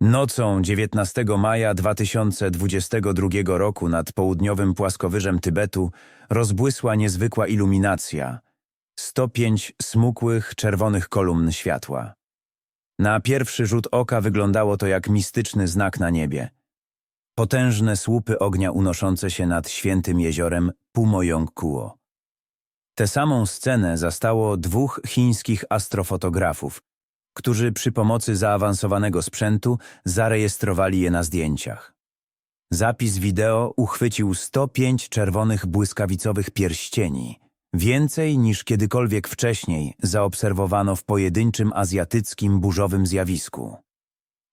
Nocą 19 maja 2022 roku nad południowym płaskowyżem Tybetu rozbłysła niezwykła iluminacja. 105 smukłych, czerwonych kolumn światła. Na pierwszy rzut oka wyglądało to jak mistyczny znak na niebie. Potężne słupy ognia unoszące się nad świętym jeziorem Pumojongkuo. Tę samą scenę zastało dwóch chińskich astrofotografów, którzy przy pomocy zaawansowanego sprzętu zarejestrowali je na zdjęciach. Zapis wideo uchwycił 105 czerwonych błyskawicowych pierścieni, więcej niż kiedykolwiek wcześniej zaobserwowano w pojedynczym azjatyckim burzowym zjawisku.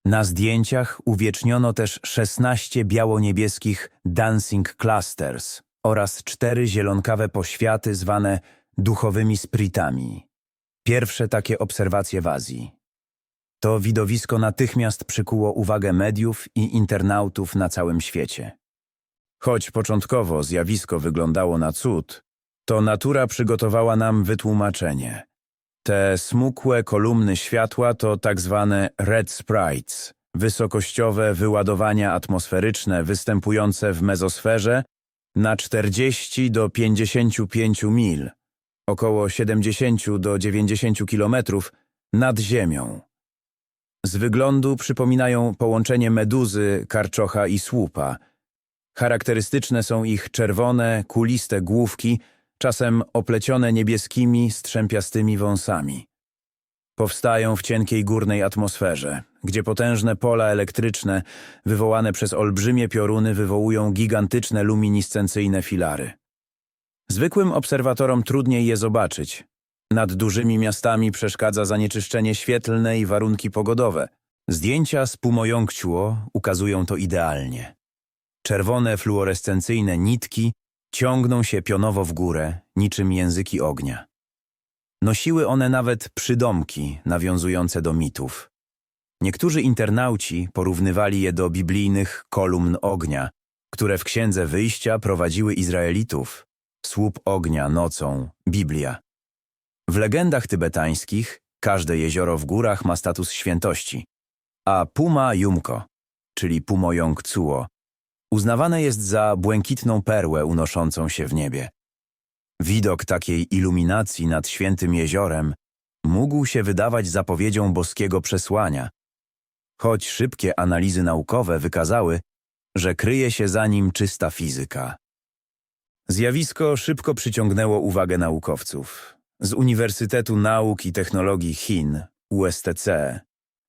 Na zdjęciach uwieczniono też 16 biało-niebieskich dancing clusters oraz cztery zielonkawe poświaty zwane duchowymi spritami. Pierwsze takie obserwacje w Azji. To widowisko natychmiast przykuło uwagę mediów i internautów na całym świecie. Choć początkowo zjawisko wyglądało na cud, to natura przygotowała nam wytłumaczenie. Te smukłe kolumny światła to tak zwane red sprites, wysokościowe wyładowania atmosferyczne występujące w mezosferze na 40 do 55 mil, około 70 do 90 kilometrów nad ziemią. Z wyglądu przypominają połączenie meduzy, karczocha i słupa. Charakterystyczne są ich czerwone, kuliste główki, czasem oplecione niebieskimi, strzępiastymi wąsami. Powstają w cienkiej górnej atmosferze, gdzie potężne pola elektryczne wywołane przez olbrzymie pioruny wywołują gigantyczne luminiscencyjne filary. Zwykłym obserwatorom trudniej je zobaczyć. Nad dużymi miastami przeszkadza zanieczyszczenie świetlne i warunki pogodowe. Zdjęcia z Pumojongchuo ukazują to idealnie. Czerwone fluorescencyjne nitki ciągną się pionowo w górę, niczym języki ognia. Nosiły one nawet przydomki nawiązujące do mitów. Niektórzy internauci porównywali je do biblijnych kolumn ognia, które w Księdze Wyjścia prowadziły Izraelitów. Słup ognia nocą, Biblia. W legendach tybetańskich każde jezioro w górach ma status świętości, a Puma Jumko, czyli Pumojong Tsuo, uznawane jest za błękitną perłę unoszącą się w niebie. Widok takiej iluminacji nad świętym jeziorem mógł się wydawać zapowiedzią boskiego przesłania, choć szybkie analizy naukowe wykazały, że kryje się za nim czysta fizyka. Zjawisko szybko przyciągnęło uwagę naukowców. Z Uniwersytetu Nauk i Technologii Chin, USTC,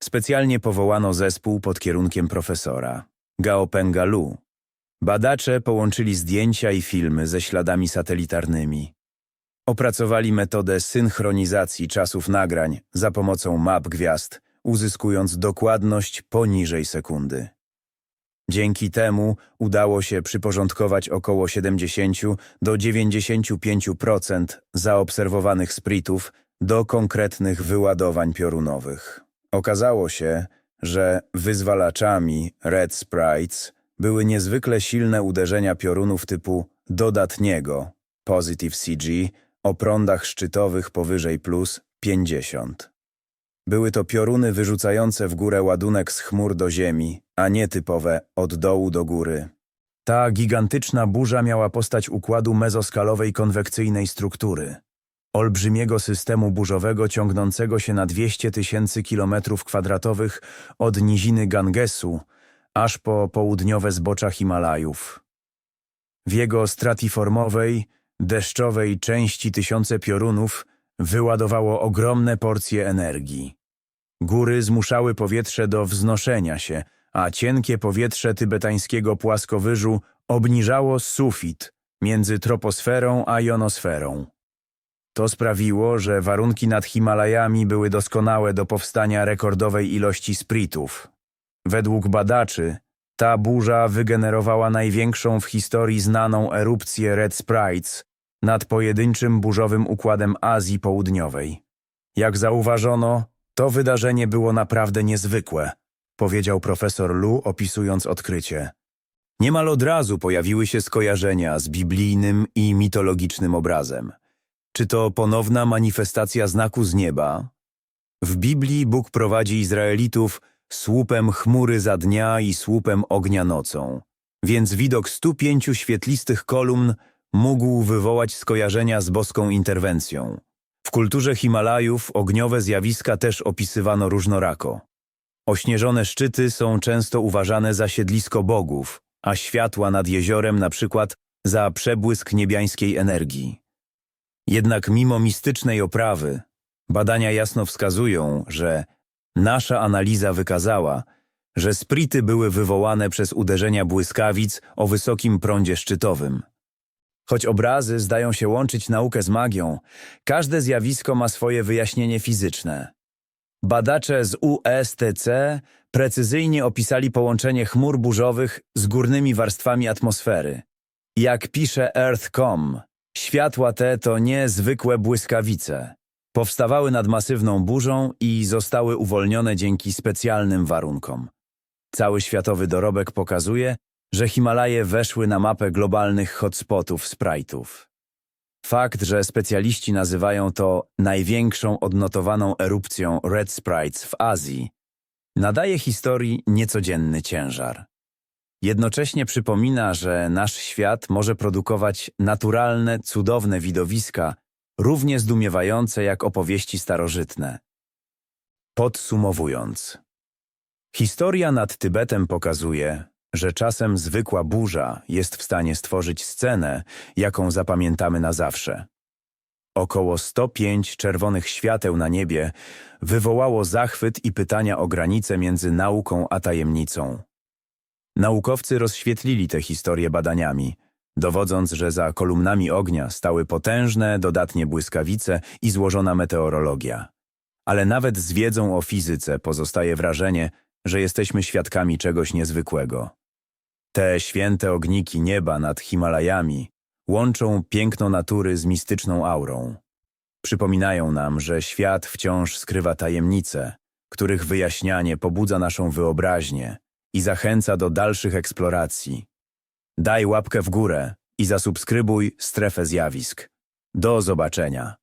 specjalnie powołano zespół pod kierunkiem profesora Gaopenga Lu. Badacze połączyli zdjęcia i filmy ze śladami satelitarnymi. Opracowali metodę synchronizacji czasów nagrań za pomocą map gwiazd, uzyskując dokładność poniżej sekundy. Dzięki temu udało się przyporządkować około 70 do 95% zaobserwowanych spritów do konkretnych wyładowań piorunowych. Okazało się, że wyzwalaczami Red Sprites były niezwykle silne uderzenia piorunów typu dodatniego Positive CG o prądach szczytowych powyżej plus 50. Były to pioruny wyrzucające w górę ładunek z chmur do ziemi, a nie typowe od dołu do góry. Ta gigantyczna burza miała postać układu mezoskalowej konwekcyjnej struktury. Olbrzymiego systemu burzowego ciągnącego się na 200 tysięcy kilometrów kwadratowych od niziny Gangesu aż po południowe zbocza Himalajów. W jego stratiformowej, deszczowej części tysiące piorunów wyładowało ogromne porcje energii. Góry zmuszały powietrze do wznoszenia się, a cienkie powietrze tybetańskiego płaskowyżu obniżało sufit między troposferą a jonosferą. To sprawiło, że warunki nad Himalajami były doskonałe do powstania rekordowej ilości spritów. Według badaczy, ta burza wygenerowała największą w historii znaną erupcję Red Sprites nad pojedynczym burzowym układem Azji Południowej. Jak zauważono, to wydarzenie było naprawdę niezwykłe, powiedział profesor Lu opisując odkrycie. Niemal od razu pojawiły się skojarzenia z biblijnym i mitologicznym obrazem. Czy to ponowna manifestacja znaku z nieba? W Biblii Bóg prowadzi Izraelitów słupem chmury za dnia i słupem ognia nocą. Więc widok 105 świetlistych kolumn mógł wywołać skojarzenia z boską interwencją. W kulturze Himalajów ogniowe zjawiska też opisywano różnorako. Ośnieżone szczyty są często uważane za siedlisko bogów, a światła nad jeziorem na przykład za przebłysk niebiańskiej energii. Jednak mimo mistycznej oprawy, badania jasno wskazują, że nasza analiza wykazała, że sprity były wywołane przez uderzenia błyskawic o wysokim prądzie szczytowym. Choć obrazy zdają się łączyć naukę z magią, każde zjawisko ma swoje wyjaśnienie fizyczne. Badacze z USTC precyzyjnie opisali połączenie chmur burzowych z górnymi warstwami atmosfery. Jak pisze Earth.com, światła te to nie zwykłe błyskawice. Powstawały nad masywną burzą i zostały uwolnione dzięki specjalnym warunkom. Cały światowy dorobek pokazuje, że Himalaje weszły na mapę globalnych hotspotów sprite'ów. Fakt, że specjaliści nazywają to największą odnotowaną erupcją Red Sprites w Azji, nadaje historii niecodzienny ciężar. Jednocześnie przypomina, że nasz świat może produkować naturalne, cudowne widowiska, równie zdumiewające jak opowieści starożytne. Podsumowując, historia nad Tybetem pokazuje, że czasem zwykła burza jest w stanie stworzyć scenę, jaką zapamiętamy na zawsze. Około 105 czerwonych świateł na niebie wywołało zachwyt i pytania o granice między nauką a tajemnicą. Naukowcy rozświetlili tę historię badaniami, dowodząc, że za kolumnami ognia stały potężne, dodatnie błyskawice i złożona meteorologia. Ale nawet z wiedzą o fizyce pozostaje wrażenie, że jesteśmy świadkami czegoś niezwykłego. Te święte ogniki nieba nad Himalajami łączą piękno natury z mistyczną aurą. Przypominają nam, że świat wciąż skrywa tajemnice, których wyjaśnianie pobudza naszą wyobraźnię i zachęca do dalszych eksploracji. Daj łapkę w górę i zasubskrybuj strefę zjawisk. Do zobaczenia.